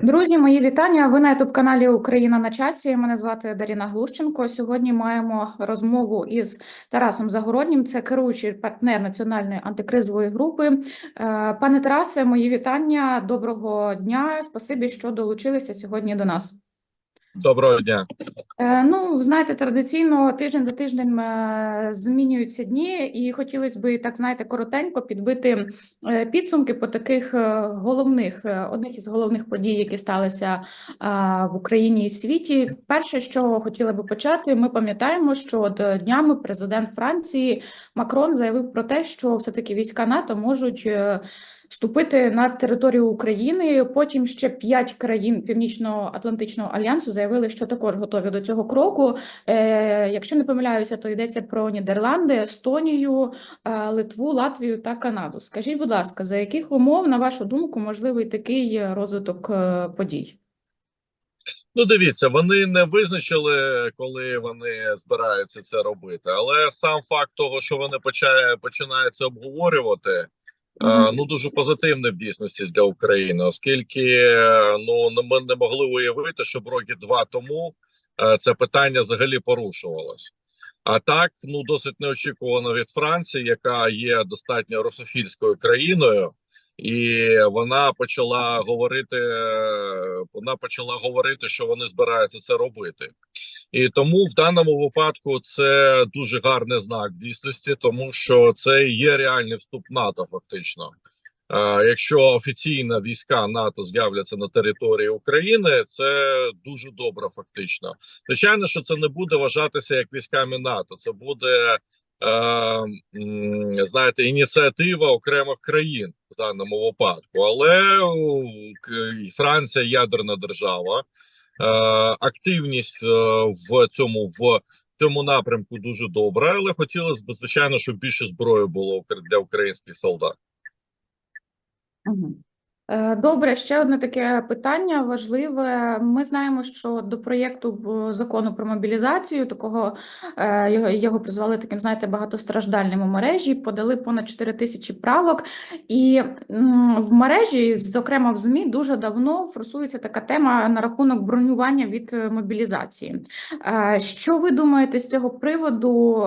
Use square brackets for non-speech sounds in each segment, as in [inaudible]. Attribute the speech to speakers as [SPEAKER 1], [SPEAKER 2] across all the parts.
[SPEAKER 1] Друзі, мої вітання. Ви на ютуб каналі Україна на часі. Мене звати Даріна Глущенко. Сьогодні маємо розмову із Тарасом Загороднім. Це керуючий партнер національної антикризової групи. Е, Пане Тарасе, мої вітання. Доброго дня. Спасибі, що долучилися сьогодні до нас.
[SPEAKER 2] Доброго дня.
[SPEAKER 1] Е, Ну, знаєте, традиційно тиждень за тижнем змінюються дні, і хотілося б так, знаєте, коротенько підбити е, підсумки по таких е, головних, одних із головних подій, які сталися в Україні і світі. Перше, з чого хотіла би почати, ми пам'ятаємо, що от днями президент Франції Макрон заявив про те, що все-таки війська НАТО можуть. Вступити на територію України. Потім ще п'ять країн Північно-Атлантичного альянсу заявили, що також готові до цього кроку. Е, якщо не помиляюся, то йдеться про Нідерланди, Естонію, е, Литву, Латвію та Канаду. Скажіть, будь ласка, за яких умов, на вашу думку, можливий такий розвиток е, подій?
[SPEAKER 2] Ну, дивіться, вони не визначили, коли вони збираються це робити. Але сам факт того, що вони починають це обговорювати. Ну дуже позитивне в дійсності для України, оскільки е, ну ми не могли уявити, щоб роки два тому е, це питання взагалі порушувалось. А так, ну досить неочікувано від Франції, яка є достатньо русофільською країною, і вона почала говорити. е, Вона почала говорити, що вони збираються це робити, і тому в даному випадку це дуже гарний знак дійсності, тому що це є реальний вступ НАТО, фактично. Е, Якщо офіційно війська НАТО з'являться на території України, це дуже добре. Фактично, звичайно, що це не буде вважатися як військами НАТО. Це буде е, знаєте, ініціатива окремих країн в даному випадку. Але Франція ядерна держава, активність е, в цьому в цьому напрямку дуже добра. Але хотілося б звичайно, щоб більше зброї було для українських солдат.
[SPEAKER 1] Мгм. Е, Добре, ще одне таке питання важливе. Ми знаємо, що до проєкту закону про мобілізацію такого е, його, призвали таким, знаєте, багатостраждальним у мережі. Подали понад 4 тисячі правок, і в мережі, зокрема в ЗМІ, дуже давно форсується така тема на рахунок бронювання від е, мобілізації. Е, Що ви думаєте з цього приводу?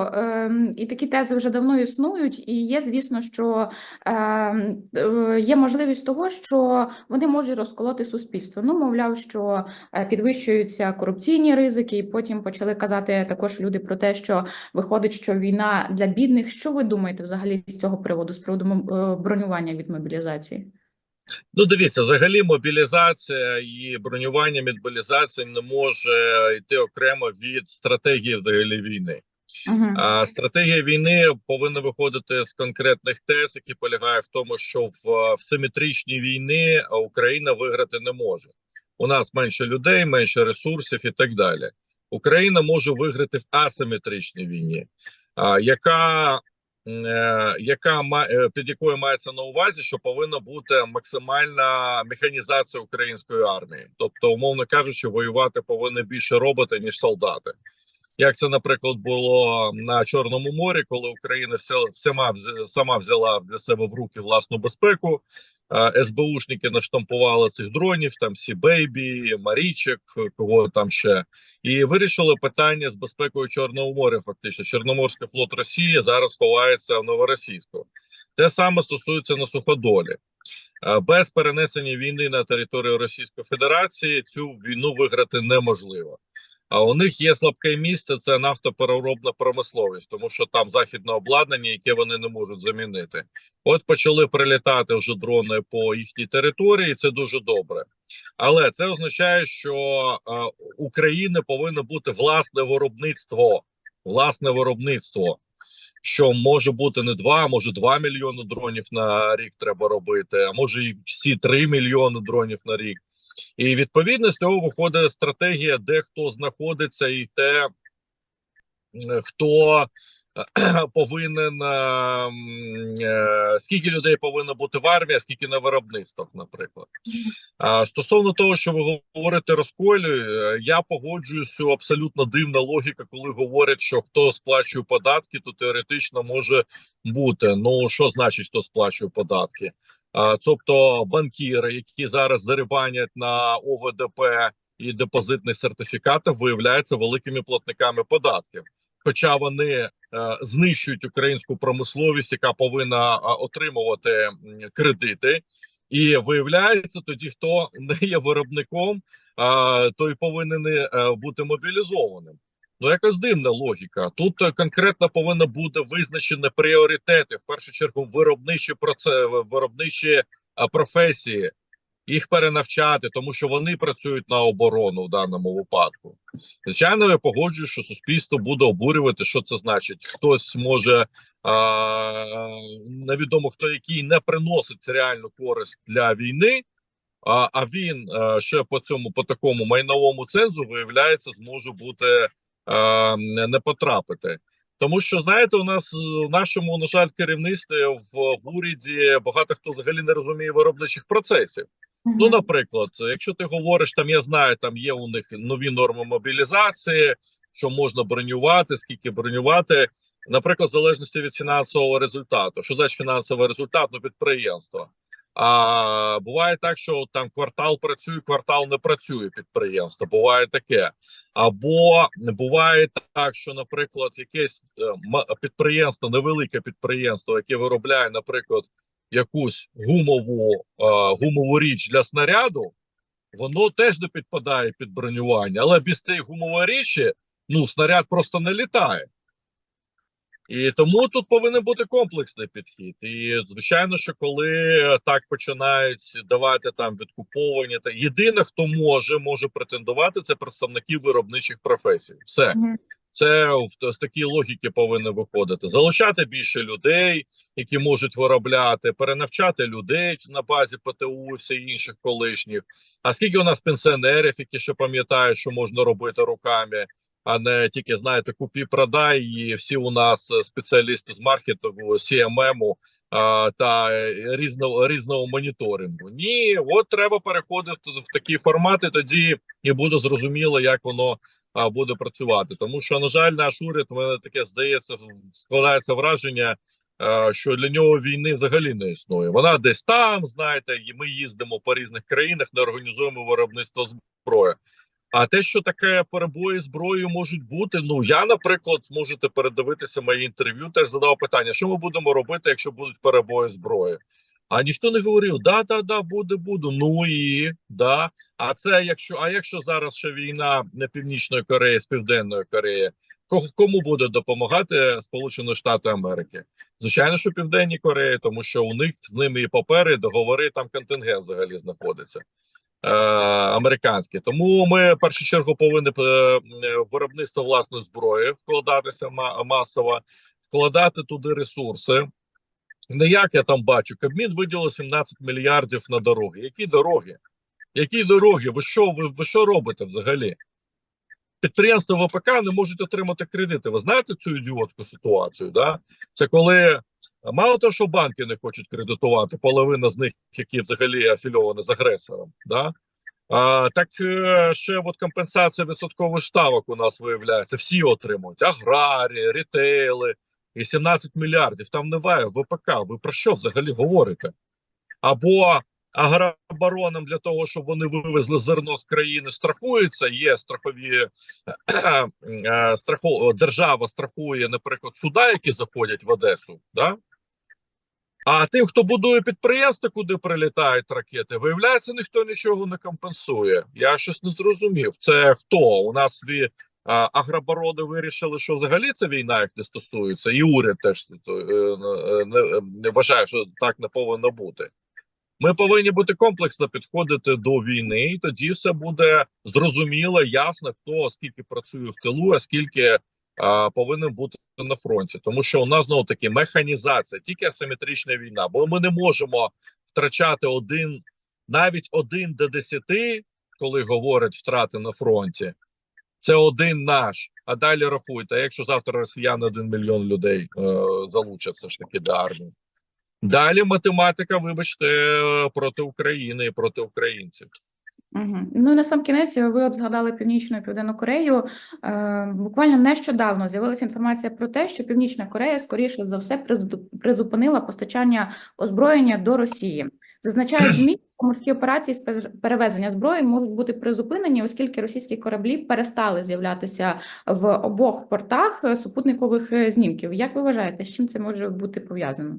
[SPEAKER 1] І такі тези вже давно існують, і є, звісно, що е, е, є можливість того, що вони можуть розколоти суспільство. Ну, мовляв, що е, підвищуються корупційні ризики, і потім почали казати також люди про те, що виходить, що війна для бідних. Що ви думаєте взагалі з цього приводу, з приводу е, бронювання від мобілізації?
[SPEAKER 2] Ну, дивіться, взагалі мобілізація і бронювання мобілізації не може йти окремо від стратегії взагалі війни. А стратегія війни повинна виходити з конкретних тез, які полягають в тому, що в, в симетричній війні Україна виграти не може. У нас менше людей, менше ресурсів і так далі. Україна може виграти в асиметричній війні, яка, е, яка е, під якою мається на увазі, що повинна бути максимальна механізація української армії, тобто, умовно кажучи, воювати повинні більше роботи ніж солдати як це, наприклад, було на Чорному морі, коли Україна всіма сама взяла для себе в руки власну безпеку. СБУшники наштампували цих дронів, там Сі Бейбі, Марічек, кого там ще, і вирішили питання з безпекою Чорного моря. Фактично, Чорноморський флот Росії зараз ховається в Новоросійську. Те саме стосується на суходолі. Без перенесення війни на територію Російської Федерації цю війну виграти неможливо. А у них є слабке місце це нафтопереробна промисловість, тому що там західне обладнання, яке вони не можуть замінити. От почали прилітати вже дрони по їхній території. Це дуже добре, але це означає, що е, України повинно бути власне виробництво, власне виробництво. Що може бути не 2, а може 2 мільйони дронів на рік треба робити, а може і всі 3 мільйони дронів на рік. І відповідно з цього виходить стратегія, де хто знаходиться, і те, хто е, [clears throat] повинен е, е, скільки людей повинно бути в армії, а скільки на виробництвах, наприклад. Стосовно того, що ви говорите розколю, е, я погоджуюсь, що абсолютно дивна логіка, коли говорять, що хто сплачує податки, то теоретично може бути. Ну що значить, хто сплачує податки? Тобто банкіри, які зараз зарибанять на ОВДП і депозитні сертифікати, виявляються великими платниками податків. Хоча вони е, знищують українську промисловість, яка повинна е, отримувати кредити, і виявляється, тоді хто не є виробником, той повинен е, бути мобілізованим. Ну, якась дивна логіка. Тут е, конкретно повинно бути визначені пріоритети. В першу чергу, виробничі проце, виробничі професії, їх перенавчати, тому що вони працюють на оборону в даному випадку. Звичайно, я погоджуюсь, що суспільство буде обурювати, що це значить. Хтось може а, невідомо хто який не приносить реальну користь для війни. А, а він е, ще по цьому по такому майновому цензу виявляється, зможе бути е, не потрапити. Тому що знаєте, у нас в нашому на жаль керівництві в, в уряді багато хто взагалі не розуміє виробничих процесів. Ну, наприклад, якщо ти говориш, там я знаю, там є у них нові норми мобілізації, що можна бронювати, скільки бронювати, наприклад, в залежності від фінансового результату. Що значить фінансовий результат? Ну, підприємство. А буває так, що там квартал працює, квартал не працює підприємство. Буває таке. Або буває так, що, наприклад, якесь е, підприємство, невелике підприємство, яке виробляє, наприклад, якусь гумову е, гумову річ для снаряду, воно теж не підпадає під бронювання. Але без цієї гумової річі ну снаряд просто не літає. І тому тут повинен бути комплексний підхід. І звичайно, що коли так починають давати там відкуповування, та єдине, хто може може претендувати, це представники виробничих професій. Все це в з такої логіки повинно виходити. Залучати більше людей, які можуть виробляти, перенавчати людей на базі ПТУ і всіх інших колишніх. А скільки у нас пенсіонерів, які ще пам'ятають, що можна робити руками, а не тільки знаєте, купі продай, і всі у нас е, спеціалісти з маркетингу, CMM а, та е, різного різного моніторингу. Ні, от треба переходити в такі формати. Тоді і буде зрозуміло, як воно буде працювати. Тому що, на жаль, наш уряд мене таке здається, складається враження, е, що для нього війни взагалі не існує. Вона десь там, знаєте, і ми їздимо по різних країнах, не організуємо виробництво зброї. А те, що таке перебої зброєю можуть бути, ну я, наприклад, можете передивитися моє інтерв'ю. Теж задав питання, що ми будемо робити, якщо будуть перебої зброї. А ніхто не говорив, да, да, да, буде, буде. Ну і да. А це якщо, а якщо зараз ще війна не північної Кореї з Південної Кореї, кому буде допомагати Сполучені Штати Америки? Звичайно, що Південній Кореї, тому що у них з ними і папери, договори, там контингент взагалі знаходиться. Е, американські, тому ми в першу чергу повинні е, виробництво власної зброї вкладатися масово, вкладати туди ресурси. Не як я там бачу, Кабмін виділив 17 мільярдів на дороги. Які дороги? Які дороги? Ви що ви, ви що робите взагалі? Підприємства ВПК не можуть отримати кредити. Ви знаєте цю ідіотську ситуацію? Да? Це коли мало того, що банки не хочуть кредитувати, половина з них, які взагалі афільовані з агресором. Да? А, так е, ще от компенсація відсоткових ставок у нас виявляється. Всі отримують аграрії, рітейли і 17 мільярдів. Там немає ВПК. Ви про що взагалі говорите? Або агробаронам для того, щоб вони вивезли зерно з країни, страхуються. Є страхові е, страху, держава страхує, наприклад, суда, які заходять в Одесу. Да? А тим, хто будує підприємства, куди прилітають ракети, виявляється, ніхто нічого не компенсує. Я щось не зрозумів. Це хто? У нас свій а, агроборони вирішили, що взагалі ця війна їх не стосується, і уряд теж е, е, не, не вважає, що так не повинно бути. Ми повинні бути комплексно підходити до війни, і тоді все буде зрозуміло, ясно, хто скільки працює в тилу, а скільки а, повинен бути на фронті. Тому що у нас знову таки механізація, тільки асиметрична війна. Бо ми не можемо втрачати один, навіть один до десяти, коли говорять втрати на фронті. Це один наш. А далі рахуйте, якщо завтра росіяни один мільйон людей е, залучать все ж таки до армії. Далі математика, вибачте, проти України і проти українців.
[SPEAKER 1] Угу. Ну і на сам кінець ви от згадали Північну і Південну Корею. Е, буквально нещодавно з'явилася інформація про те, що Північна Корея, скоріше за все, призу- призупинила постачання озброєння до Росії. Зазначають [clears throat] ЗМІ, що морські операції з пер- перевезення зброї можуть бути призупинені, оскільки російські кораблі перестали з'являтися в обох портах е, супутникових е, знімків. Як ви вважаєте, з чим це може бути пов'язано?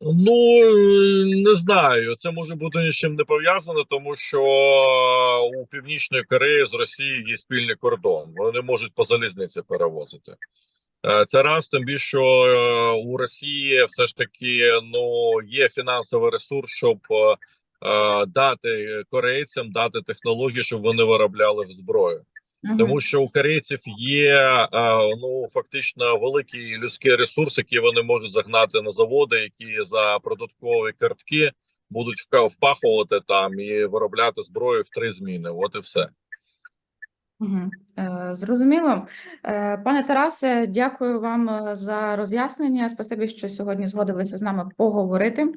[SPEAKER 2] Ну е, не знаю. Це може бути ні з чим не пов'язано, тому що у Північної Кореї з Росією є спільний кордон. Вони можуть по залізниці перевозити. Е, Це раз, тим більше що е, у Росії все ж таки ну є фінансовий ресурс, щоб е, е, дати корейцям дати технології, щоб вони виробляли зброю. Тому що у корейців є е, ну фактично великий людський ресурс, який вони можуть загнати на заводи, які за продаткові картки будуть впахувати там і виробляти зброю в три зміни. От і все.
[SPEAKER 1] Е, Зрозуміло. Е, Пане Тарасе, дякую вам за роз'яснення. Спасибі, що сьогодні згодилися з нами поговорити.